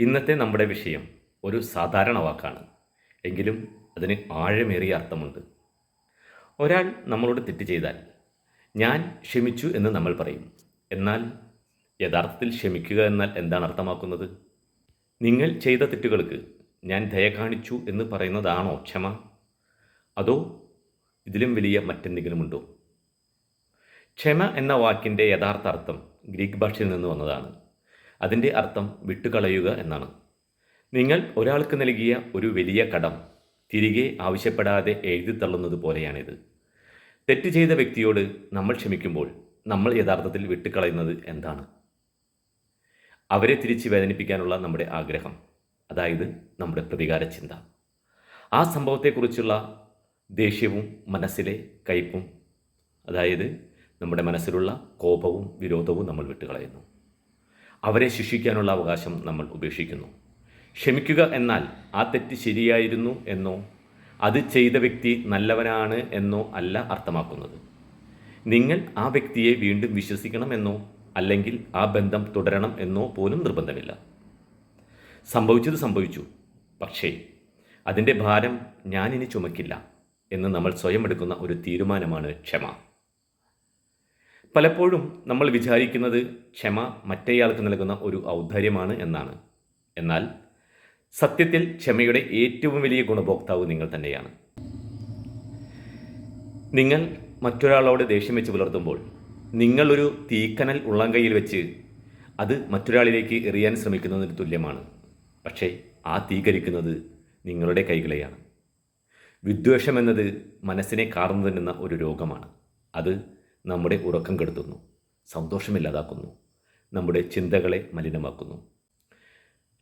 ഇന്നത്തെ നമ്മുടെ വിഷയം ഒരു സാധാരണ വാക്കാണ്. എങ്കിലും അതിന് ആഴമേറിയ അർത്ഥമുണ്ട്. ഒരാൾ നമ്മളോട് തെറ്റ് ചെയ്താൽ ഞാൻ ക്ഷമിച്ചു എന്ന് നമ്മൾ പറയും. എന്നാൽ യഥാർത്ഥത്തിൽ ക്ഷമിക്കുക എന്നാൽ എന്താണ് അർത്ഥമാക്കുന്നത്? നിങ്ങൾ ചെയ്ത തെറ്റുകൾക്ക് ഞാൻ ദയ കാണിച്ചു എന്ന് പറയുന്നതാണോ ക്ഷമ? അതോ ഇതിലും വലിയ മറ്റെന്തെങ്കിലുമുണ്ടോ ക്ഷമ എന്ന വാക്കിന്റെ യഥാർത്ഥ അർത്ഥം ഗ്രീക്ക് ഭാഷയിൽ നിന്ന് വന്നതാണ്. അതിന്റെ അർത്ഥം വിട്ടുകളയുക എന്നാണ്. നിങ്ങൾ ഒരാൾക്ക് നൽകിയ ഒരു വലിയ കടം തിരികെ ആവശ്യപ്പെടാതെ എഴുതിത്തള്ളുന്നത് പോലെയാണിത്. തെറ്റ് ചെയ്ത വ്യക്തിയോട് നമ്മൾ ക്ഷമിക്കുമ്പോൾ നമ്മൾ യഥാർത്ഥത്തിൽ വിട്ടുകളയുന്നത് എന്താണ്? അവരെ തിരിച്ച് വേദനിപ്പിക്കാനുള്ള നമ്മുടെ ആഗ്രഹം അതായത് നമ്മുടെ പ്രതികാര ചിന്ത. ആ സംഭവത്തെക്കുറിച്ചുള്ള ദേഷ്യവും മനസ്സിലെ കയ്പും അതായത് നമ്മുടെ മനസ്സിലുള്ള കോപവും വിരോധവും നമ്മൾ വിട്ടുകളയുന്നു. അവരെ ശിക്ഷിക്കാനുള്ള അവകാശം നമ്മൾ ഉപേക്ഷിക്കുന്നു. ക്ഷമിക്കുക എന്നാൽ ആ തെറ്റ് ശരിയായിരുന്നു എന്നോ അത് ചെയ്ത വ്യക്തി നല്ലവനാണ് എന്നോ അല്ല അർത്ഥമാക്കുന്നത്. നിങ്ങൾ ആ വ്യക്തിയെ വീണ്ടും വിശ്വസിക്കണമെന്നോ അല്ലെങ്കിൽ ആ ബന്ധം തുടരണം എന്നോ പോലും നിർബന്ധമില്ല. സംഭവിച്ചത് സംഭവിച്ചു. പക്ഷേ അതിന്റെ ഭാരം ഞാനിനി ചുമക്കില്ല എന്ന് നമ്മൾ സ്വയം എടുക്കുന്ന ഒരു തീരുമാനമാണ് ക്ഷമ. പലപ്പോഴും നമ്മൾ വിചാരിക്കുന്നത് ക്ഷമ മറ്റേയാൾക്ക് നൽകുന്ന ഒരു ഔദാര്യമാണ് എന്നാണ്. എന്നാൽ സത്യത്തിൽ ക്ഷമയുടെ ഏറ്റവും വലിയ ഗുണഭോക്താവ് നിങ്ങൾ തന്നെയാണ്. നിങ്ങൾ മറ്റൊരാളോട് ദേഷ്യം വെച്ച് പുലർത്തുമ്പോൾ നിങ്ങളൊരു തീക്കനൽ ഉള്ളംകൈയിൽ വെച്ച് അത് മറ്റൊരാളിലേക്ക് എറിയാൻ ശ്രമിക്കുന്നതിന് തുല്യമാണ്. പക്ഷേ ആ തീ കരിക്കുന്നത് നിങ്ങളുടെ കൈകളെയാണ്. വിദ്വേഷമെന്നത് മനസ്സിനെ കാർന്നു തന്നുന്ന ഒരു രോഗമാണ്. അത് നമ്മുടെ ഉറക്കം കെടുത്തുന്നു സന്തോഷമില്ലാതാക്കുന്നു നമ്മുടെ ചിന്തകളെ മലിനമാക്കുന്നു.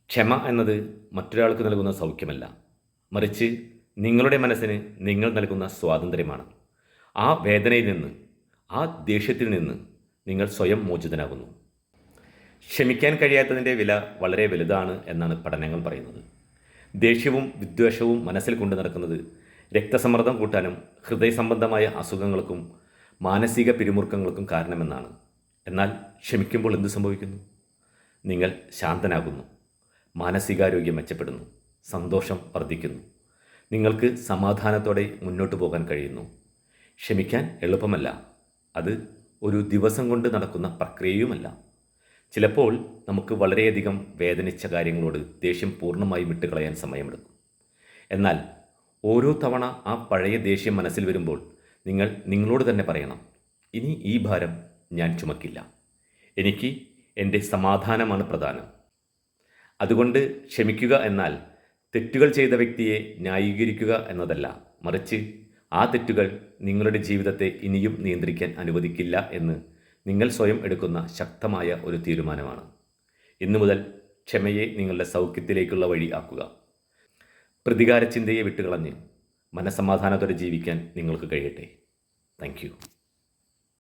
ക്ഷമ എന്നത് മറ്റൊരാൾക്ക് നൽകുന്ന സൗഖ്യമല്ല. മറിച്ച് നിങ്ങളുടെ മനസ്സിന് നിങ്ങൾ നൽകുന്ന സ്വാതന്ത്ര്യമാണ്. ആ വേദനയിൽ നിന്ന് ആ ദേഷ്യത്തിൽ നിന്ന് നിങ്ങൾ സ്വയം മോചിതനാകുന്നു. ക്ഷമിക്കാൻ കഴിയാത്തതിന്റെ വില വളരെ വലുതാണ് എന്നാണ് പഠനങ്ങൾ പറയുന്നത്. ദേഷ്യവും വിദ്വേഷവും മനസ്സിൽ കൊണ്ടു നടക്കുന്നത് രക്തസമ്മർദ്ദം കൂട്ടാനും ഹൃദയ സംബന്ധമായ അസുഖങ്ങൾക്കും മാനസിക പിരിമുറുക്കങ്ങൾക്കും കാരണമെന്നാണ്. എന്നാൽ ക്ഷമിക്കുമ്പോൾ എന്ത് സംഭവിക്കുന്നു? നിങ്ങൾ ശാന്തനാകുന്നു. മാനസികാരോഗ്യം മെച്ചപ്പെടുന്നു. സന്തോഷം വർദ്ധിക്കുന്നു. നിങ്ങൾക്ക് സമാധാനത്തോടെ മുന്നോട്ട് പോകാൻ കഴിയുന്നു. ക്ഷമിക്കാൻ എളുപ്പമല്ല. അത് ഒരു ദിവസം കൊണ്ട് നടക്കുന്ന പ്രക്രിയയുമല്ല. ചിലപ്പോൾ നമുക്ക് വളരെയധികം വേദനിച്ച കാര്യങ്ങളോട് ദേഷ്യം പൂർണമായി വിട്ടുകളയാൻ സമയമെടുക്കും. എന്നാൽ ഓരോ തവണ ആ പഴയ ദേഷ്യം മനസ്സിൽ വരുമ്പോൾ നിങ്ങൾ നിങ്ങളോട് തന്നെ പറയണം. ഇനി ഈ ഭാരം ഞാൻ ചുമക്കില്ല. എനിക്ക് എന്റെ സമാധാനമാണ് പ്രധാനം. അതുകൊണ്ട് ക്ഷമിക്കുക എന്നാൽ തെറ്റുകൾ ചെയ്ത വ്യക്തിയെ ന്യായീകരിക്കുക എന്നതല്ല. മറിച്ച് ആ തെറ്റുകൾ നിങ്ങളുടെ ജീവിതത്തെ ഇനിയും നിയന്ത്രിക്കാൻ അനുവദിക്കില്ല എന്ന് നിങ്ങൾ സ്വയം എടുക്കുന്ന ശക്തമായ ഒരു തീരുമാനമാണ്. ഇന്നു മുതൽ ക്ഷമയെ നിങ്ങളുടെ സൗഖ്യത്തിലേക്കുള്ള വഴി ആക്കുക. പ്രതികാര ചിന്തയെ വിട്ടുകളഞ്ഞ് മനസമാധാനത്തോടെ ജീവിക്കാൻ നിങ്ങൾക്ക് കഴിയട്ടെ. താങ്ക്